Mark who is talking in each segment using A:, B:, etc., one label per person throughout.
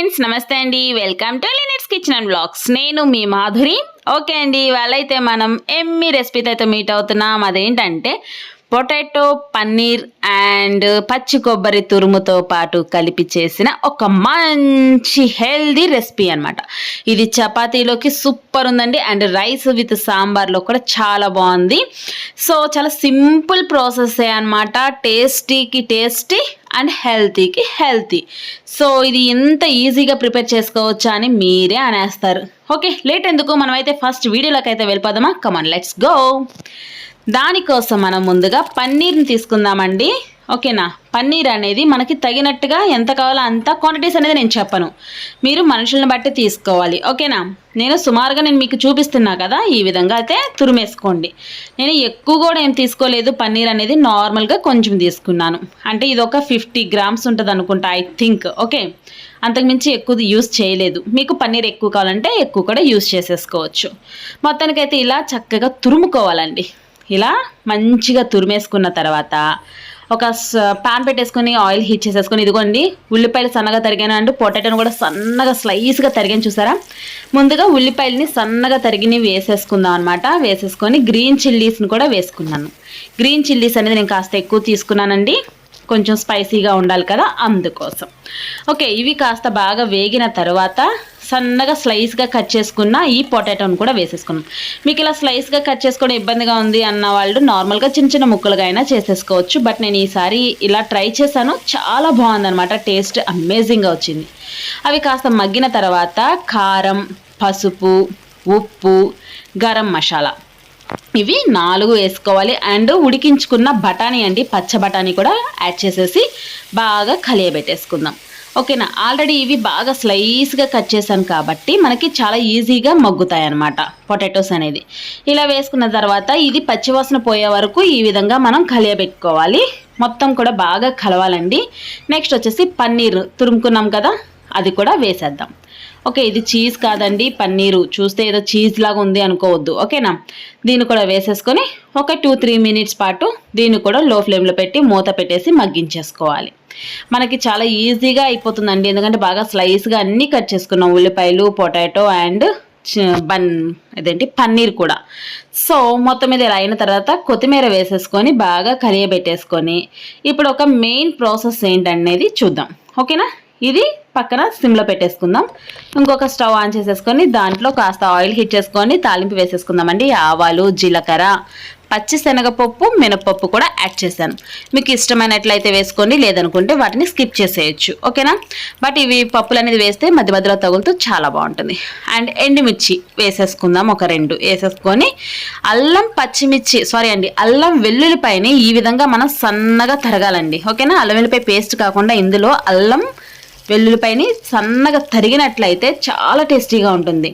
A: Friends నమస్తే అండి. Welcome to లినిట్స్ kitchen and blogs. నేను మీ మాధురి. ఓకే అండి ఇవాళ అయితే మనం ఎమ్మి రెసిపీతో అయితే మీట్ అవుతున్నాం. అదేంటంటే పొటాటో పన్నీర్ అండ్ పచ్చి కొబ్బరి తురుముతో పాటు కలిపి చేసిన ఒక మంచి హెల్దీ రెసిపీ అనమాట ఇది చపాతీలోకి సూపర్ ఉందండి. అండ్ రైస్ విత్ సాంబార్లో కూడా చాలా బాగుంది. సో చాలా సింపుల్ ప్రాసెస్ అనమాట టేస్టీకి టేస్టీ అండ్ హెల్తీకి హెల్తీ. సో ఇది ఎంత ఈజీగా ప్రిపేర్ చేసుకోవచ్చా అని మీరే అనేస్తారు. ఓకే లేట్ ఎందుకు? మనమైతే ఫస్ట్ వీడియోలోకి అయితే వెళ్ళిపోదామా కమాన్ లెట్స్ గో దానికోసం మనం ముందుగా పన్నీర్ని తీసుకుందామండి. ఓకేనా? పన్నీర్ అనేది మనకి తగినట్టుగా ఎంత కావాలో అంత క్వాంటిటీస్ అనేది నేను చెప్పను. మీరు మనుషులను బట్టి తీసుకోవాలి. ఓకేనా? నేను సుమారుగా నేను మీకు చూపిస్తున్నా కదా ఈ విధంగా అయితే తురిమేసుకోండి. నేను ఎక్కువ కూడా ఏం తీసుకోలేదు. పన్నీర్ అనేది నార్మల్గా కొంచెం తీసుకున్నాను. అంటే ఇది ఒక ఫిఫ్టీ గ్రామ్స్ ఉంటుంది అనుకుంటా ఐ థింక్. ఓకే? అంతకుమించి ఎక్కువ యూస్ చేయలేదు. మీకు పన్నీర్ ఎక్కువ కావాలంటే ఎక్కువ కూడా యూస్ చేసేసుకోవచ్చు. మొత్తానికైతే ఇలా చక్కగా తురుముకోవాలండి. ఇలా మంచిగా తురిమేసుకున్న తర్వాత ఒక పాన్ పెట్టేసుకొని ఆయిల్ హీట్ చేసేసుకొని ఇదిగోండి ఉల్లిపాయలు సన్నగా తరిగాను అండ్? పొటాటోని కూడా సన్నగా స్లైస్గా తరిగాను చూసారా? ముందుగా ఉల్లిపాయలని సన్నగా తరిగిని వేసేసుకుందాం అనమాట వేసేసుకొని గ్రీన్ చిల్లీస్ని కూడా వేసుకున్నాను. గ్రీన్ చిల్లీస్ అనేది నేను కాస్త ఎక్కువ తీసుకున్నానండి. కొంచెం స్పైసీగా ఉండాలి కదా అందుకోసం. ఓకే ఇవి కాస్త బాగా వేగిన తర్వాత సన్నగా స్లైస్గా కట్ చేసుకున్న ఈ పొటాటోని కూడా వేసేసుకున్నాం మీకు ఇలా స్లైస్గా కట్ చేసుకోవడం ఇబ్బందిగా ఉంది అన్న వాళ్ళు నార్మల్గా చిన్న చిన్న ముక్కలుగా అయినా చేసేసుకోవచ్చు. బట్ నేను ఈసారి ఇలా ట్రై చేశాను. చాలా బాగుందన్నమాట. టేస్ట్ అమేజింగ్గా వచ్చింది. అవి కాస్త మగ్గిన తర్వాత కారం పసుపు ఉప్పు గరం మసాలా. ఇవి నాలుగు వేసుకోవాలి. అండ్ ఉడికించుకున్న బఠానీ అండి పచ్చ బఠానీ కూడా యాడ్ చేసేసి బాగా కలియబెట్టేసుకుందాం. ఓకేనా? ఆల్రెడీ ఇవి బాగా స్లైస్గా కట్ చేశాను కాబట్టి మనకి చాలా ఈజీగా మగ్గుతాయి అన్నమాట పొటాటోస్ అనేది. ఇలా వేసుకున్న తర్వాత ఇది పచ్చివాసన పోయే వరకు ఈ విధంగా మనం కలియబెట్టుకోవాలి. మొత్తం కూడా బాగా కలవాలండి. నెక్స్ట్ వచ్చేసి పన్నీర్ తురుముకున్నాం కదా అది కూడా వేసేద్దాం. ఓకే ఇది చీజ్ కాదండి పన్నీరు. చూస్తే ఏదో చీజ్ లాగా ఉంది అనుకోవద్దు ఓకేనా? దీన్ని కూడా వేసేసుకొని ఒక టూ త్రీ మినిట్స్ పాటు దీన్ని కూడా లో ఫ్లేమ్లో పెట్టి మూత పెట్టేసి మగ్గించేసుకోవాలి. మనకి చాలా ఈజీగా అయిపోతుందండి ఎందుకంటే బాగా స్లైస్గా అన్నీ కట్ చేసుకున్నాం ఉల్లిపాయలు పొటాటో అండ్ బన్ అదేంటి పన్నీర్ కూడా. సో మొత్తం మీద ఇలా అయిన తర్వాత కొత్తిమీర వేసేసుకొని బాగా కలియబెట్టేసుకొని ఇప్పుడు ఒక మెయిన్ ప్రాసెస్ ఏంటనేది చూద్దాం ఓకేనా? ఇది పక్కన సిమ్లో పెట్టేసుకుందాం. ఇంకొక స్టవ్ ఆన్ చేసేసుకొని దాంట్లో కాస్త ఆయిల్ హీట్ చేసుకొని తాలింపు వేసేసుకుందామండి. ఆవాలు జీలకర్ర పచ్చి శనగపప్పు మినపప్పు కూడా యాడ్ చేశాను. మీకు ఇష్టమైనట్లయితే వేసుకోండి లేదనుకుంటే వాటిని స్కిప్ చేసేయచ్చు. ఓకేనా? బట్ ఇవి పప్పులు అనేది వేస్తే మధ్య మధ్యలో తగులుతూ చాలా బాగుంటుంది. అండ్ ఎండుమిర్చి వేసేసుకుందాం ఒక రెండు. వేసేసుకొని అల్లం పచ్చిమిర్చి సారీ అండి అల్లం వెల్లుల్లిపాయని ఈ విధంగా మనం సన్నగా తరగాలండి. ఓకేనా? అల్లం వెల్లిపాయ పేస్ట్ కాకుండా ఇందులో అల్లం వెల్లుల్లిపాయని సన్నగా తరిగినట్లయితే చాలా టేస్టీగా ఉంటుంది.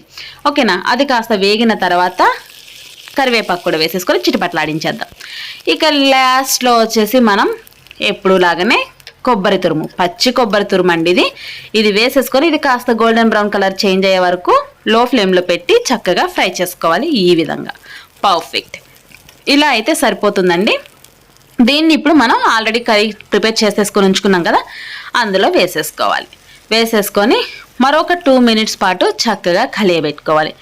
A: ఓకేనా? అది కాస్త వేగిన తర్వాత కరివేపాకు కూడా వేసేసుకొని చిటిపట్లాడించేద్దాం ఇక లాస్ట్లో వచ్చేసి మనం ఎప్పుడు లాగానే కొబ్బరి తురుము. పచ్చి కొబ్బరి తురుము అండి ఇది. ఇది వేసేసుకొని ఇది కాస్త గోల్డెన్ బ్రౌన్ కలర్ చేంజ్ అయ్యే వరకు లో ఫ్లేమ్లో పెట్టి చక్కగా ఫ్రై చేసుకోవాలి ఈ విధంగా. పర్ఫెక్ట్. ఇలా అయితే సరిపోతుందండి. దీన్ని ఇప్పుడు మనం ఆల్రెడీ కర్రీ ప్రిపేర్ చేసేసుకొని ఉంచుకున్నాం కదా అందులో వేసేసుకోవాలి. వేసేసుకొని మరొక టూ మినిట్స్ పాటు చక్కగా కలియబెట్టుకోవాలి.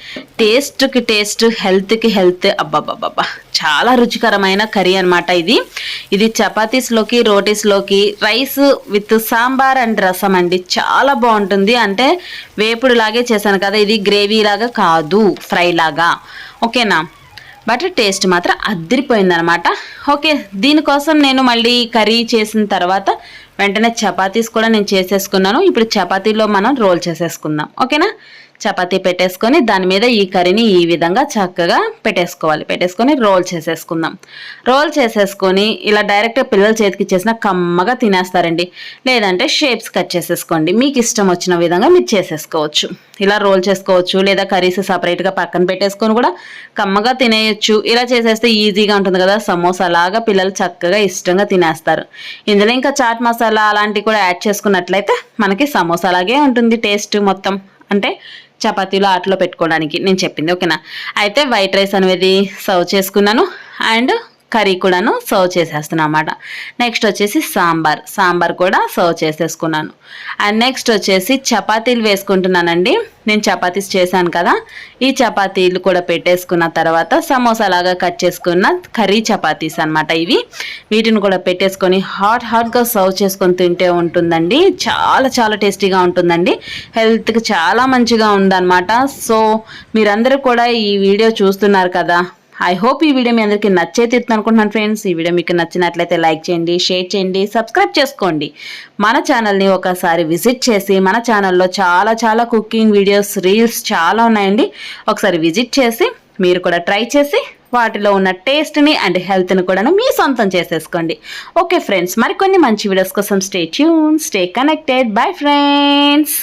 A: టేస్ట్కి టేస్ట్ హెల్త్కి హెల్త్ అబ్బాబ్బాబ్బా చాలా రుచికరమైన కర్రీ అనమాట ఇది. ఇది చపాతీస్లోకి రోటీస్లోకి rice with sambar and rasam అండి. చాలా బాగుంటుంది. అంటే వేపుడు లాగే చేశాను కదా ఇది గ్రేవీ లాగా కాదు ఫ్రై లాగా. ఓకేనా? బట్ టేస్ట్ మాత్రం అద్దరిపోయిందనమాట ఓకే దీనికోసం నేను మళ్ళీ కర్రీ చేసిన తర్వాత వెంటనే చపాతీస్ కూడా నేను చేసేసుకున్నాను. ఇప్పుడు చపాతీలో మనం రోల్ చేసేసుకుందాం. ఓకేనా? చపాతీ పెట్టేసుకొని దాని మీద ఈ కర్రీని ఈ విధంగా చక్కగా పెట్టేసుకోవాలి. పెట్టేసుకొని రోల్ చేసేసుకుందాం. రోల్ చేసేసుకొని ఇలా డైరెక్ట్గా పిల్లల చేతికి చేసిన కమ్మగా తినేస్తారండి. లేదంటే షేప్స్ కట్ చేసేసుకోండి. మీకు ఇష్టం వచ్చిన విధంగా మీరు చేసేసుకోవచ్చు. ఇలా రోల్ చేసుకోవచ్చు. లేదా కర్రీస్ సపరేట్గా పక్కన పెట్టేసుకొని కూడా కమ్మగా తినేయచ్చు. ఇలా చేసేస్తే ఈజీగా ఉంటుంది కదా. సమోసా లాగా పిల్లలు చక్కగా ఇష్టంగా తినేస్తారు. ఇందులో ఇంకా చాట్ మసాలా అలాంటివి కూడా యాడ్ చేసుకున్నట్లయితే మనకి సమోసా లాగే ఉంటుంది టేస్ట్ మొత్తం. అంటే చపాతీలో ఆటలో పెట్టుకోవడానికి నేను చెప్పింది ఓకేనా? అయితే వైట్ రైస్ అనేది సర్వ్ చేసుకున్నాను. అండ్ కర్రీ కూడాను సర్వ్ చేసేస్తున్నాను అనమాట నెక్స్ట్ వచ్చేసి సాంబార్. సాంబార్ కూడా సర్వ్ చేసేసుకున్నాను. అండ్ నెక్స్ట్ వచ్చేసి చపాతీలు వేసుకుంటున్నానండి. నేను చపాతీస్ చేశాను కదా. ఈ చపాతీలు కూడా పెట్టేసుకున్న తర్వాత సమోసా లాగా కట్ చేసుకున్న కర్రీ చపాతీస్ అనమాట ఇవి. వీటిని కూడా పెట్టేసుకొని హాట్ హాట్గా సర్వ్ చేసుకొని తింటే ఉంటుందండి. చాలా చాలా టేస్టీగా ఉంటుందండి. హెల్త్కి చాలా మంచిగా ఉందన్నమాట. సో మీరందరూ కూడా ఈ వీడియో చూస్తున్నారు కదా. ఐ హోప్ ఈ వీడియో మీ అందరికీ నచ్చే తీరుతుంది అనుకుంటున్నాను ఫ్రెండ్స్ ఈ వీడియో మీకు నచ్చినట్లయితే లైక్ చేయండి షేర్ చేయండి సబ్స్క్రైబ్ చేసుకోండి. మన ఛానల్ని ఒకసారి విజిట్ చేసి మన ఛానల్లో చాలా చాలా కుకింగ్ వీడియోస్ రీల్స్ చాలా ఉన్నాయండి. ఒకసారి విజిట్ చేసి మీరు కూడా ట్రై చేసి వాటిలో ఉన్న టేస్ట్ని అండ్ హెల్త్ని కూడా మీ సొంతం చేసేసుకోండి. ఓకే ఫ్రెండ్స్ మరికొన్ని మంచి వీడియోస్ కోసం stay tune stay connected bye friends